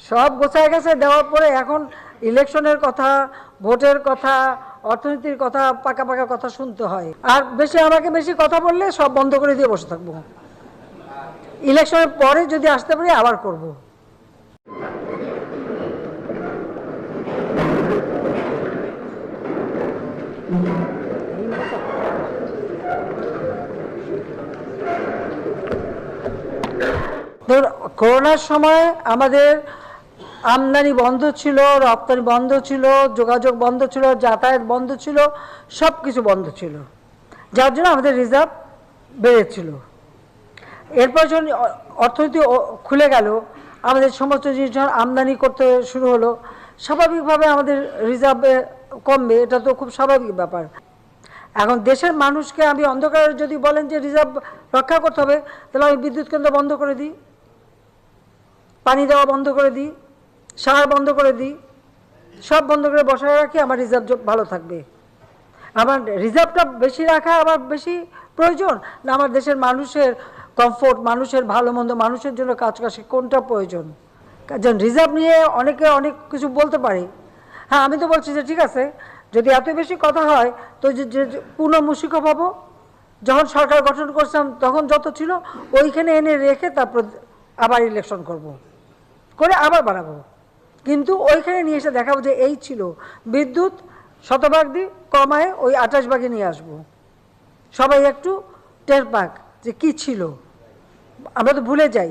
সব গোছায় গেছে, দেওয়ার পরে এখন ইলেকশনের কথা, ভোটের কথা, অর্থনীতির কথা, পাকা পাকা কথা শুনতে হয় আর বেশি আমাকে বেশি কথা বললে সব বন্ধ করে দিয়ে বসে থাকব ইলেকশনের পরে যদি আসতে পারি, আবার করব। ধর, করোনার সময় আমাদের আমদানি বন্ধ ছিল, রপ্তানি বন্ধ ছিল, যোগাযোগ বন্ধ ছিল, যাতায়াত বন্ধ ছিল সব কিছু বন্ধ ছিল। যার জন্য আমাদের রিজার্ভ বেড়েছিল। এরপর যখন অর্থনীতি খুলে গেল, আমাদের সমস্ত জিনিস যখন আমদানি করতে শুরু হলো, স্বাভাবিকভাবে আমাদের রিজার্ভে কমবে, এটা তো খুব স্বাভাবিক ব্যাপার। এখন দেশের মানুষকে আমি অন্ধকারে যদি বলেন যে রিজার্ভ রক্ষা করতে হবে, তাহলে আমি বিদ্যুৎ কেন্দ্র বন্ধ করে দিই, পানি দেওয়া বন্ধ করে দিই সার বন্ধ করে দিই। সব বন্ধ করে বসায় রাখি, আমার রিজার্ভ ভালো থাকবে। আমার রিজার্ভটা বেশি রাখা আমার বেশি প্রয়োজন। না, আমার দেশের মানুষের কমফোর্ট মানুষের ভালো মন্দ, মানুষের জন্য কাজ কাছে কোনটা প্রয়োজন? কারণ রিজার্ভ নিয়ে অনেকে অনেক কিছু বলতে পারে। হ্যাঁ আমি তো বলছি যে ঠিক আছে, যদি এত বেশি কথা হয়, তো যে পূর্ণ মুশিকা পাবো। যখন সরকার গঠন করছিলাম তখন যত ছিল, ওইখানে এনে রেখে তারপর আবার ইলেকশন করব। করে আবার বাড়াবো। কিন্তু ওইখানে নিয়ে এসে দেখাবো যে এই ছিল। বিদ্যুৎ শতভাগ দিই কমায় ওই আঠাশ ভাগে নিয়ে আসব। সবাই একটু টের পাক যে কি ছিল। আমরা তো ভুলে যাই।